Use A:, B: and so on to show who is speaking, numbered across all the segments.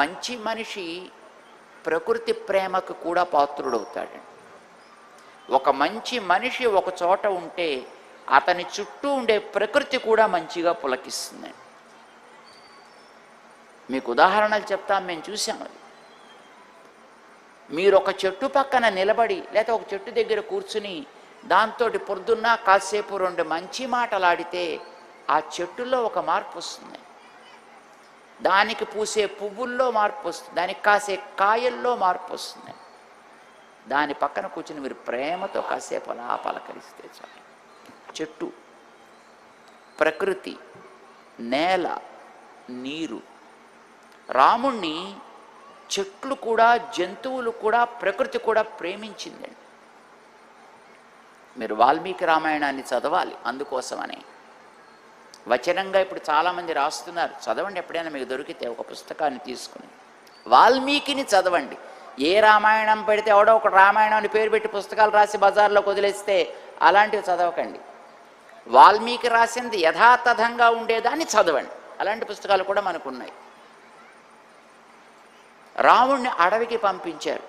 A: మంచి మనిషి ప్రకృతి ప్రేమకు కూడా పాత్రుడవుతాడండి ఒక మంచి మనిషి ఒక చోట ఉంటే అతని చుట్టూ ఉండే ప్రకృతి కూడా మంచిగా పులకిస్తుందండి మీకు ఉదాహరణలు చెప్తాం మేము చూసాం అది. మీరు ఒక చెట్టు పక్కన నిలబడి లేదా ఒక చెట్టు దగ్గర కూర్చుని దాంతో పొద్దున్న కాసేపు రెండు మంచి మాటలాడితే ఆ చెట్టులో ఒక మార్పు వస్తుంది. దానికి పూసే పువ్వుల్లో మార్పు వస్తుంది. దానికి కాసే కాయల్లో మార్పు వస్తుంది. దాని పక్కన కూర్చుని మీరు ప్రేమతో కాసేపు అలా పలకరిస్తే చాలు. చెట్టు ప్రకృతి నేల నీరు రాముణ్ణి చెట్లు కూడా జంతువులు కూడా ప్రకృతి కూడా ప్రేమించిందండి. మీరు వాల్మీకి రామాయణాన్ని చదవాలి అందుకోసమని. వచనంగా ఇప్పుడు చాలామంది రాస్తున్నారు. చదవండి ఎప్పుడైనా మీకు దొరికితే ఒక పుస్తకాన్ని తీసుకుని. వాల్మీకిని చదవండి. ఏ రామాయణం పెడితే ఎవడో ఒక రామాయణం అని పేరు పెట్టి పుస్తకాలు రాసి బజార్లోకి వదిలేస్తే అలాంటివి చదవకండి. వాల్మీకి రాసింది యథాతథంగా ఉండేదాన్ని చదవండి. అలాంటి పుస్తకాలు కూడా మనకు ఉన్నాయి రాముణ్ణి అడవికి పంపించారు.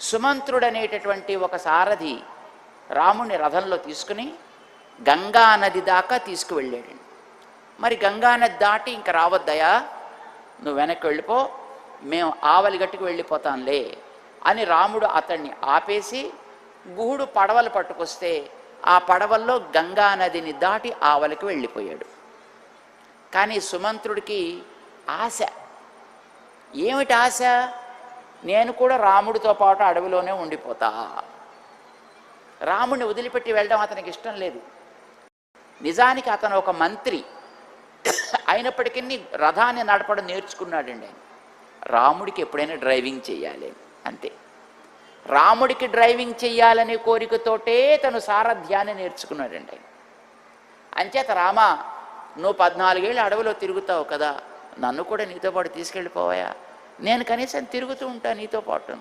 A: సుమంత్రుడు అనేటటువంటి ఒక సారథి రాముణ్ణి రథంలో తీసుకుని గంగా నది దాకా తీసుకువెళ్ళాడు. మరి గంగా నది దాటి ఇంక రావద్దయా నువ్వు వెనక్కి వెళ్ళిపో మేము ఆవలి గట్టుకు వెళ్ళిపోతాంలే అని రాముడు అతన్ని ఆపేసి గుహుడు పడవలు పట్టుకొస్తే ఆ పడవల్లో గంగా నదిని దాటి ఆవలికి వెళ్ళిపోయాడు. కానీ సుమంత్రుడికి ఆశ. ఏమిటి ఆశ? నేను కూడా రాముడితో పాటు అడవిలోనే ఉండిపోతా. రాముడిని వదిలిపెట్టి వెళ్ళడం అతనికి ఇష్టం లేదు. నిజానికి అతను ఒక మంత్రి. అయినప్పటికీ రథాన్ని నడపడం నేర్చుకున్నాడండి ఆయన. రాముడికి ఎప్పుడైనా డ్రైవింగ్ చేయాలి అంతే. రాముడికి డ్రైవింగ్ చేయాలనే కోరికతోటే తను సారథ్యాన్ని నేర్చుకున్నాడండి ఆయన. అంచేత రామ నువ్వు పద్నాలుగేళ్ళు అడవిలో తిరుగుతావు కదా నన్ను కూడా నీతో పాటు తీసుకెళ్ళిపోవాయా? నేను కనీసం తిరుగుతూ ఉంటాను నీతో పాటు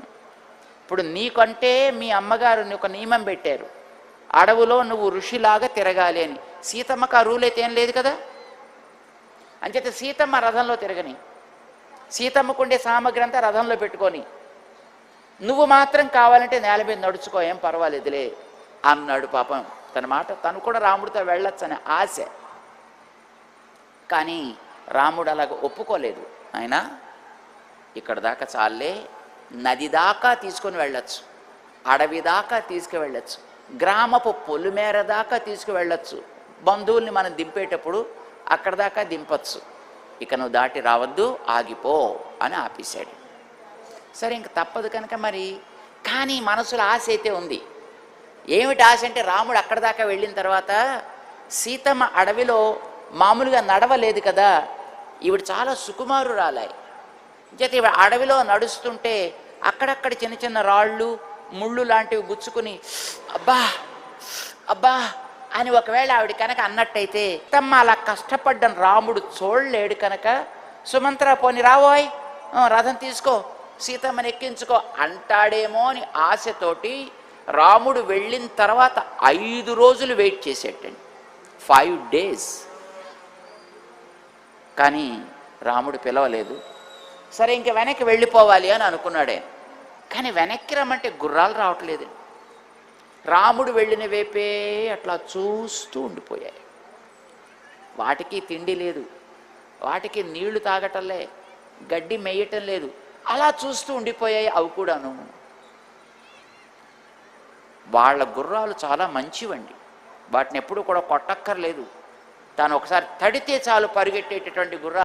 A: ఇప్పుడు నీకంటే మీ అమ్మగారు ఒక నియమం పెట్టారు. అడవులో నువ్వు ఋషిలాగా తిరగాలి అని. సీతమ్మకు ఆ రూల్ అయితే ఏం లేదు కదా? అంచేత సీతమ్మ రథంలో తిరగని. సీతమ్మకుండే సామగ్రి అంతా రథంలో పెట్టుకొని నువ్వు మాత్రం కావాలంటే నేల మీద నడుచుకో ఏం పర్వాలేదులే అన్నాడు పాపం తన మాట. తను కూడా రాముడితో వెళ్ళొచ్చనే ఆశ. కానీ రాముడు అలాగ ఒప్పుకోలేదు. ఆయన ఇక్కడ దాకా చాలే నది దాకా తీసుకొని వెళ్ళొచ్చు. అడవి దాకా తీసుకువెళ్ళొచ్చు. గ్రామపు పొలిమేర దాకా తీసుకువెళ్ళచ్చు. బంధువుల్ని మనం దింపేటప్పుడు అక్కడ దాకా దింపచ్చు. ఇక నువ్వు దాటి రావద్దు ఆగిపో అని ఆపేశాడు. సరే ఇంక తప్పదు కనుక మరి. కానీ మనసులో ఆశ అయితే ఉంది. ఏమిటి ఆశ అంటే రాముడు అక్కడ దాకా వెళ్ళిన తర్వాత సీతమ్మ అడవిలో మామూలుగా నడవలేదు కదా. ఈవిడ చాలా సుకుమారురాలాయి. చేత ఈవిడ అడవిలో నడుస్తుంటే అక్కడక్కడ చిన్న చిన్న రాళ్ళు ముళ్ళు లాంటివి గుచ్చుకుని అబ్బా అబ్బా అని ఒకవేళ ఆవిడ కనుక అన్నట్టయితే తమ్మ అలా కష్టపడ్డం రాముడు చూడలేడు కనుక సుమంత్ర పోని రావోయ్ రథం తీసుకో సీతమ్మని ఎక్కించుకో అంటాడేమో అని ఆశతోటి రాముడు వెళ్ళిన తర్వాత ఐదు రోజులు వెయిట్ చేసేటండి. Five days. కానీ రాముడు పిలవలేదు. సరే ఇంక వెనక్కి వెళ్ళిపోవాలి అని అనుకున్నాడే కానీ వెనక్కి రమ్మంటే గుర్రాలు రావట్లేదు. రాముడు వెళ్ళిన వైపే అట్లా చూస్తూ ఉండిపోయాయి. వాటికి తిండి లేదు. వాటికి నీళ్ళు తాగటంలే గడ్డి మేయటం లేదు. అలా చూస్తూ ఉండిపోయాయి అవి కూడాను. వాళ్ళ గుర్రాలు చాలా మంచివండి. వాటిని ఎప్పుడు కూడా కొట్టక్కర్లేదు. తాను ఒకసారి తడితే చాలు పరిగెట్టేటటువంటి గుర్రాలు